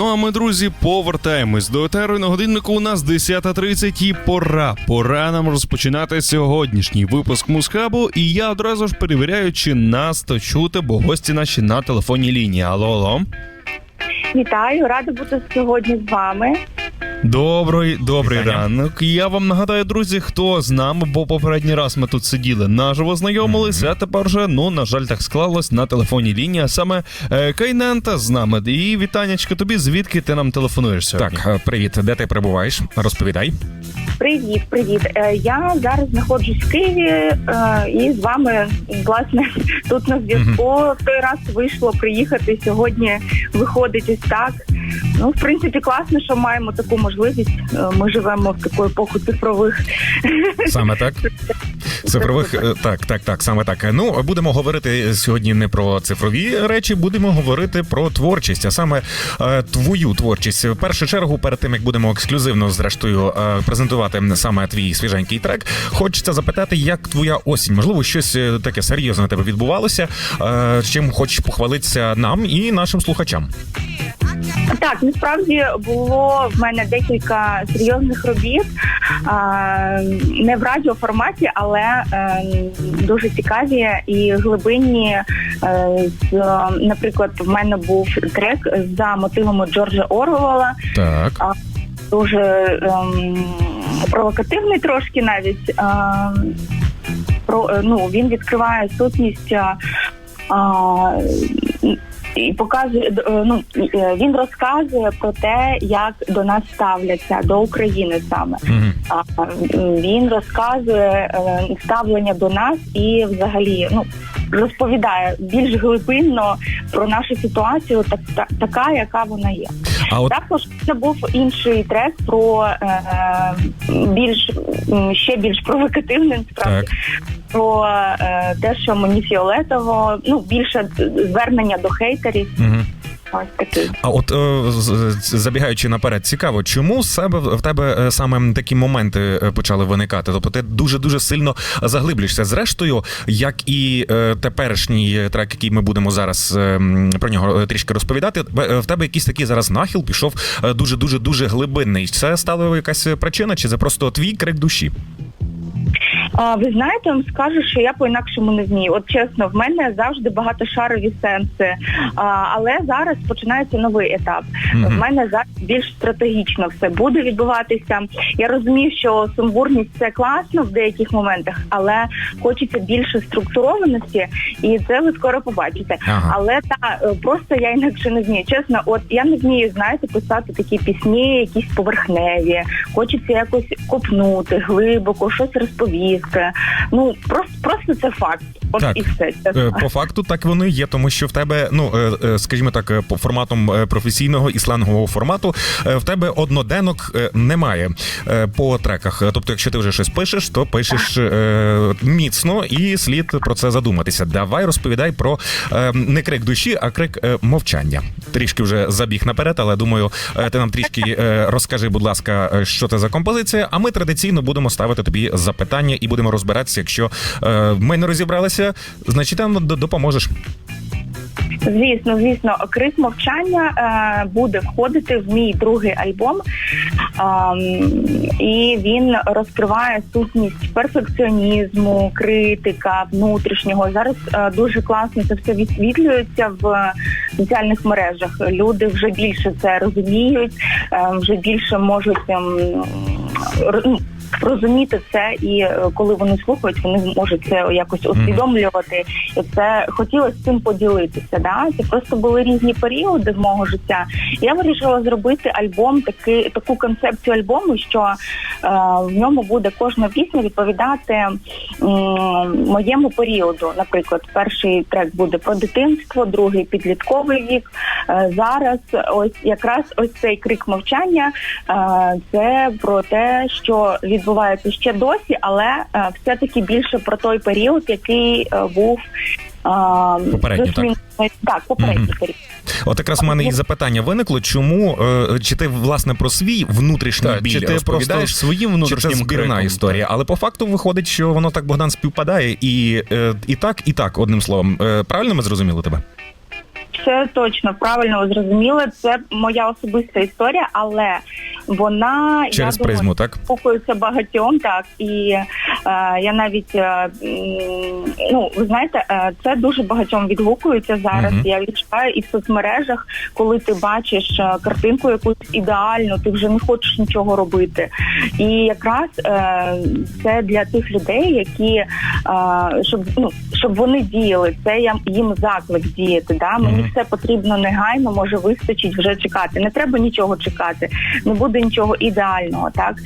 Ну а ми, друзі, повертаємось до етеру. На годиннику у нас 10.30 і пора. Пора нам розпочинати сьогоднішній випуск Мусхабу. І я одразу ж перевіряю, чи нас то чути, бо гості наші на телефонній лінії. Алло, алло. Вітаю, рада бути сьогодні з вами. Добрий, добрий Вітання. ранок. Я вам нагадаю, друзі, хто з нами, бо попередній раз ми тут сиділи наживо знайомилися, а тепер вже, ну, на жаль, так склалось на телефонній лінії, а саме е, Кайнента з нами. І вітаннячка тобі, звідки ти нам телефонуєш сьогодні? Так, е, привіт, де ти перебуваєш? Розповідай. Привіт, привіт. Е, Я зараз знаходжусь в Києві е, і з вами власне тут на зв'язку. Той раз вийшло приїхати сьогодні. Виходить ось так. Ну, в принципі, класно, що маємо таку можливість. Е, Ми живемо в таку епоху цифрових. Саме так. Цифрових так, так, так, саме так. Ну будемо говорити сьогодні не про цифрові речі, будемо говорити про творчість, а саме твою творчість. В першу чергу, перед тим як будемо ексклюзивно зрештою е, презентувати саме твій свіженький трек, хочеться запитати, як твоя осінь? Можливо, щось е, таке серйозне на тебе відбувалося. Е, чим хочеш похвалитися нам і нашим слухачам? Так, насправді було в мене декілька серйозних робіт, не в радіоформаті, але е, дуже цікаві і глибинні. Наприклад, в мене був трек за мотивами Джорджа Орвела, Так. дуже ем, провокативний трошки навіть. А, про, е, ну, він відкриває сутність. а, і показує е, ну е, він розказує про те, як до нас ставляться до України саме. А, м, Він розказує ставлення до нас і взагалі ну розповідає більш глибинно про нашу ситуацію, так та- така, яка вона є. А от Також це був інший трек про е, більш ще більш провокативний справді. про е, те, що мені фіолетово, ну більше звернення до хейтерів. Мгм. А от е, забігаючи наперед, цікаво, чому себе в тебе е, саме такі моменти е, почали виникати? Тобто ти дуже дуже сильно заглиблюєшся. Зрештою, як і теперішній трек, який ми будемо зараз про нього трішки розповідати. в- тебе якийсь такий зараз нахил пішов дуже дуже дуже глибинний. Це стала якась причина, чи це просто твій крик душі? А, ви знаєте, я вам скажу, що я по-інакшому не вмію. От чесно, в мене завжди багатошарові сенси. А, але зараз починається новий етап. Мгм. В мене зараз більш стратегічно все буде відбуватися. Я розумію, що сумбурність це класно в деяких моментах, але хочеться більше структурованості, і це ви скоро побачите. Ага. Але та е, просто я інакше не вмію. Чесно, от я не вмію, знаєте, писати такі пісні, якісь поверхневі. Хочеться якось копнути глибоко, щось розповісти. Ну просто просто це факт. От Так. і все. Чесно. По факту так воно і є, тому що в тебе, ну е, е, скажімо так, е, по форматом професійного і сленгового формату, в тебе одноденок немає по треках. Тобто, якщо ти вже щось пишеш, то пишеш міцно і слід про це задуматися. Давай розповідай про не крик душі, а крик мовчання. Трішки вже забіг наперед, але думаю, ти нам трішки розкажи, будь ласка, що це за композиція. А ми традиційно будемо ставити тобі запитання і будемо розбиратися. Якщо ми не розібралися, значить ти допоможеш. Звісно, звісно, крик мовчання е, буде входити в мій другий альбом, Ем, і він розкриває сутність перфекціонізму, критика внутрішнього. Зараз е, дуже класно це все висвітлюється в соціальних мережах. Люди вже більше це розуміють, е, вже більше можуть. ну, Розуміти це, і е, коли вони слухають, вони можуть це якось усвідомлювати. І це хотілося цим поділитися. Да? Це просто були різні періоди в мого життя. Я вирішила зробити альбом, таки, таку концепцію альбому, що е, в ньому буде кожна пісня відповідати м, моєму періоду. Наприклад, перший трек буде про дитинство, другий підлітковий вік. Е, зараз ось якраз ось цей крик мовчання. е, це про те, що відбувається ще досі, але е, все-таки більше про той період, який е, був. е, Попередній, так? так, попередній Мгм. період. От якраз у мене і запитання виникло, чому чи ти власне про свій внутрішній Так, біль чи ти просто розповідаєш, своїм чи внутрішнім це збірна криком? історія? Але по факту виходить, що воно так Богдан співпадає, і, і так, і так, одним словом. Правильно ми зрозуміли тебе? Все точно правильно ви зрозуміли. Це моя особиста історія, але вона Через я думаю, так? спокоюється багатьом, так і е, я навіть е, ну ви знаєте, е, це дуже багатьом відгукується зараз. Мгм. Я відчуваю і в соцмережах, коли ти бачиш е, картинку якусь ідеальну, ти вже не хочеш нічого робити. І якраз е, це для тих людей, які е, щоб ну щоб вони діяли. Це я їм заклик діяти. Да? Мені Мгм. все потрібно негайно, може вистачить вже чекати. Не треба нічого чекати, не буде нічого ідеального. Так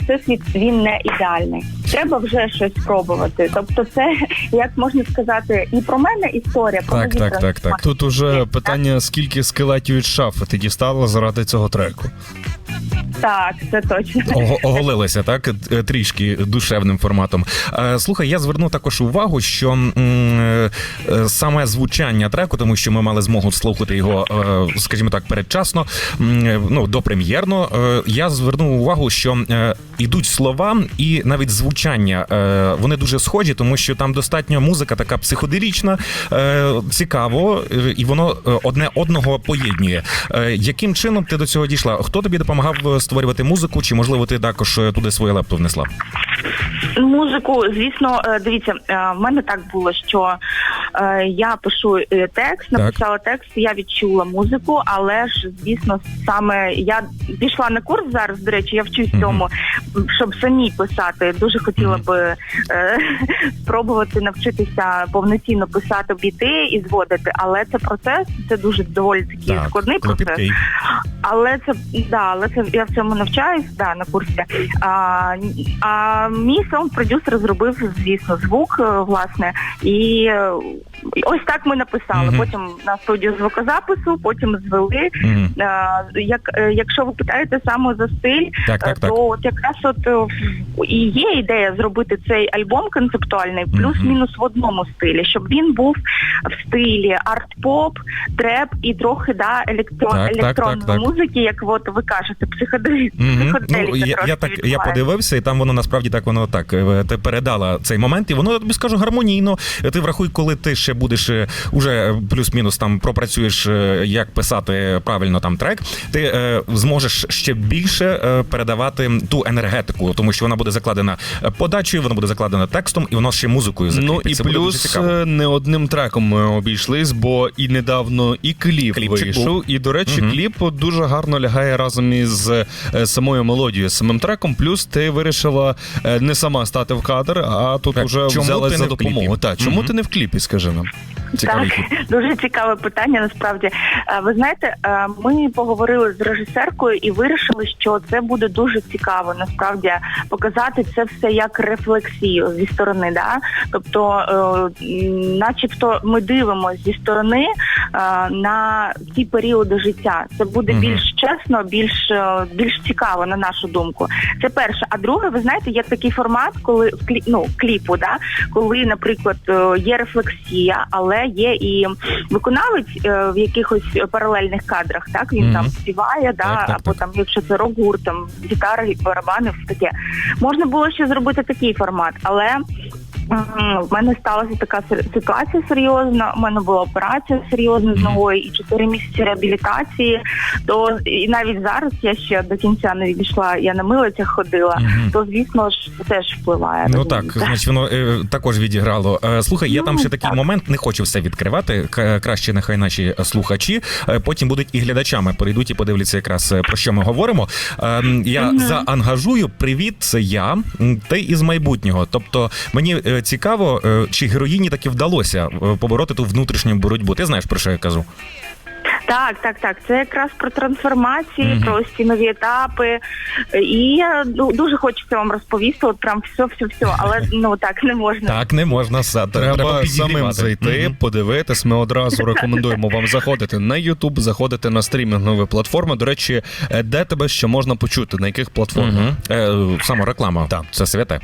всесвіт він не ідеальний. Треба вже щось спробувати. Тобто, це як можна сказати, і про мене історія про Так, так, так, так. Тут уже питання, скільки скелетів від шафи ти дістала заради цього треку. Так, це точно. Ого- Оголилися так е, трішки душевним форматом. Е, Слухай, я звернув також увагу, що е, саме звучання треку, тому що ми мали змогу слухати його, скажімо так, передчасно, ну допрем'єрно. Я звернув увагу, що ідуть слова і навіть звучання. Вони дуже схожі, тому що там достатньо музика така психоделічна, цікаво, і воно одне одного поєднує. Яким чином ти до цього дійшла? Хто тобі допомагав е, створювати музику? Чи можливо ти також е, туди своє лепту внесла? Музику, звісно, е, дивіться, е, в мене так було, що е, я пишу текст, написала текст, я відчула музику, але ж, звісно, саме я пішла на курс зараз. До речі, я вчусь цьому, щоб самі писати. Дуже хотіла би е, спробувати навчитися повноцінно писати біти і зводити, але це процес, це дуже доволі такий складний процес. Але це да, але це я в цьому навчаюсь да, на курсі. А, а мій саунд-продюсер зробив, звісно, звук, е, власне, і е, ось так ми написали. Мгм. Потім на студію звукозапису, потім звели. Мгм. Е, Як е, якщо ви питаєте саме за стиль, Так, е, так, так. то от якраз от е, і є ідея зробити цей альбом концептуальний, плюс-мінус в одному стилі, щоб він був в стилі арт-поп, треп і трохи да електро... Так, так, електронної так, так. музики, як от ви кажете, психоделі... Мгм. психоделіка Ну, я, я так я подивився, і там воно насправді так воно так е, ти передала цей момент, і воно я тобі скажу гармонійно. Ти врахуй, коли ти ще будеш е, уже плюс-мінус там пропрацюєш, е, як писати правильно там трек, ти е, зможеш ще більше передавати ту енергетику, тому що вона буде закладена подачею, вона буде закладена текстом, і воно ще музикою Ну і закріпиться. Плюс е, не одним треком ми обійшлись, бо і недавно і кліп Кліпчик вийшов. був. І до речі, Мгм. кліп дуже гарно лягає разом із самою мелодією, самим треком. Плюс ти вирішила не сама стати в кадр, а тут Так, уже чому взялась за допомогу. Так, чому Мгм. ти не в кліпі? Скажи нам. Цікавий Так, дуже цікаве питання. Насправді, ви знаєте, ми поговорили з режисеркою і вирішили, що це буде дуже цікаво. Насправді показати це все як рефлексію зі сторони. Да? Тобто, е, начебто, ми дивимося зі сторони е, на ті періоди життя. Це буде Мгм. більш чесно, більш е, більш цікаво на нашу думку. Це перше. А друге, ви знаєте, є такий формат, коли ну, кліпу, да, коли, наприклад, є рефлексія, але є і виконавець е, в якихось паралельних кадрах. Так він Мгм. там співає, да, Так, так, або так. там, якщо це рок-гурт, там гітари, барабани, все таке. Можна було ще зробити такий формат, але. В мене сталася така ситуація серйозна. У мене була операція серйозна з ногою і 4 місяці реабілітації. То і навіть зараз я ще до кінця не відійшла. Я на милицях ходила. Мгм. То звісно ж теж впливає. Ну так, значить, воно е, також відіграло. Е, слухай, там Ну, ще такий так. момент, не хочу все відкривати. К- краще нехай наші слухачі е, потім будуть і глядачами перейдуть і подивляться якраз е, про що ми говоримо. Е, я Мгм. заангажую. Привіт, це я. Ти із майбутнього. Тобто мені е, цікаво, е, чи героїні таки вдалося е, побороти ту внутрішню боротьбу. Ти знаєш про що я кажу? Так, так, так. Це якраз про трансформації, Мгм. про ось ці нові етапи. І дуже хочеться вам розповісти, от прям все, все, все, але ну так не можна. Так, не можна са- Треба, підігрівати. самим зайти, Мгм. подивитись. Ми одразу рекомендуємо вам заходити на YouTube, заходити на стрімінгові платформи. До речі, е, де тебе ще можна почути, на яких платформах? Мгм. Е, Самореклама. Так. Це святе.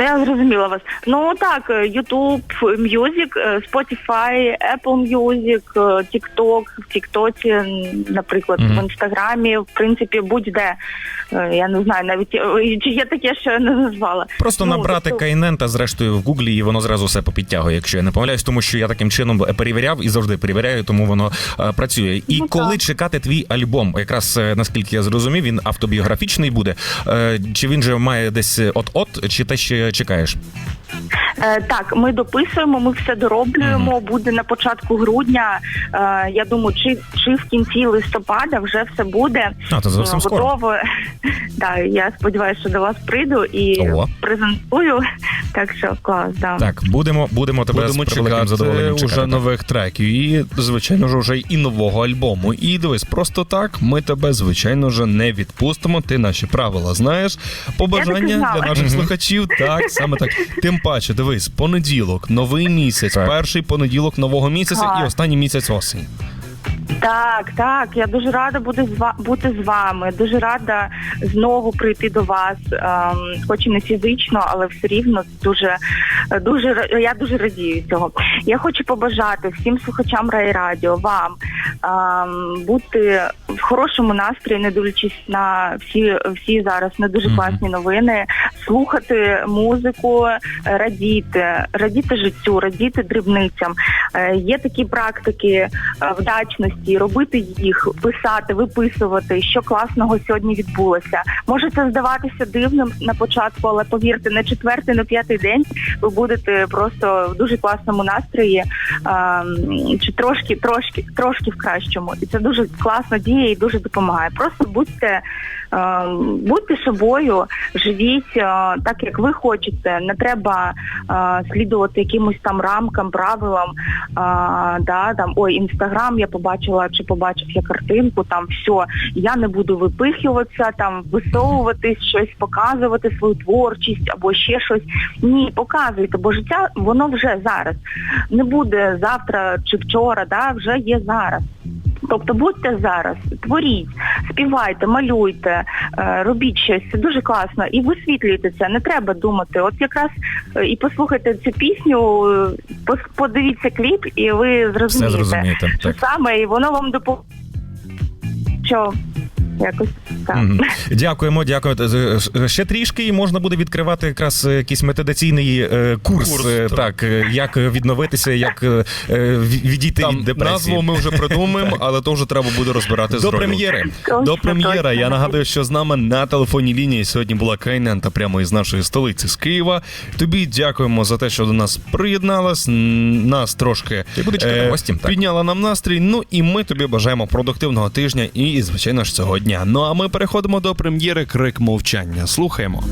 Та я зрозуміла вас. Ну так, е, YouTube Music, е, Spotify, Apple Music, е, TikTok, в TikTok, наприклад, Мгм. в Інстаграмі, в принципі, будь-де. Я не знаю навіть чи є таке, що я не назвала. Просто Ну, набрати тобто- Кайнента, зрештою, в Гуглі, і воно зразу все попідтягує, якщо я не помиляюсь, тому що я таким чином перевіряв і завжди перевіряю, тому воно е, працює. І Ну, коли так. чекати твій альбом, якраз наскільки я зрозумів, він автобіографічний буде. Чи він же має десь от-от, чи те ще чекаєш? Е, так, ми дописуємо, ми все дороблюємо. Буде на початку грудня. Е, я думаю, чи, чи в кінці листопада вже все буде. А, то зовсім Е, скоро. готово. Так, я сподіваюся, що до вас прийду і Ого. презентую. Так що клас, да. Так, будемо, будемо тебе Будемо з чекати задоволенням уже нових треків і, звичайно ж, уже і нового альбому. І дивись, просто так ми тебе, звичайно ж, не відпустимо. Ти наші правила знаєш. Побажання для наших слухачів. Так, саме так. Тим паче, дивись, понеділок, новий місяць, Так. перший понеділок нового місяця Так. і останній місяць осені. Так, так. Я дуже рада бути з бути з вами. Дуже рада знову прийти до вас, ем, хоч і не фізично, але все рівно дуже, дуже я дуже радію цього. Я хочу побажати всім слухачам Райрадіо, вам ем, бути в хорошому настрої, не дивлячись на всі, всі зараз не дуже класні новини, слухати музику, радіти, радіти життю, радіти дрібницям. Е, Є такі практики е, вдачності, робити їх, писати, виписувати, що класного сьогодні відбулося. Може це здаватися дивним на початку, але повірте, на четвертий, на п'ятий день ви будете просто в дуже класному настрої, а, чи трошки, трошки, трошки в кращому. І це дуже класно діє і дуже допомагає. Просто будьте, будьте собою, живіть е, так, як ви хочете. Не треба е, слідувати якимось там рамкам, правилам. Да, там ой, інстаграм я побачила чи побачив я картинку, там все, я не буду випихуватися, там висовуватись, щось показувати, свою творчість або ще щось. Ні, показуйте, бо життя воно вже зараз. Не буде завтра чи вчора, да, вже є зараз. Тобто будьте зараз, творіть, співайте, малюйте, е, робіть щось. Це дуже класно. І висвітлюйте це. Не треба думати. От якраз е, і послухайте цю пісню, е, подивіться кліп, і ви Все зрозумієте, зрозумієте. що Так. саме, і воно вам допоможе. Що якось так. Дякуємо, дякуємо. Ще трішки і можна буде відкривати якраз е, якийсь метадаційний е, курс. Курс, е, так. так, е, як відновитися, як е, е, ві- відійти Там від депресії. назву ми вже придумаємо, але то вже треба буде розбирати з До прем'єри. Точно, До прем'єра. точно. Я нагадую, що з нами на телефонній лінії сьогодні була Кайнента прямо із нашої столиці з Києва. Тобі дякуємо за те, що до нас приєдналась. Нас трошки буде чекати гості, так. підняла нам настрій. Ну і ми тобі бажаємо продуктивного тижня і, звичайно ж, цього дня. Ну а ми переходимо до прем'єри Крик мовчання. Слухаємо.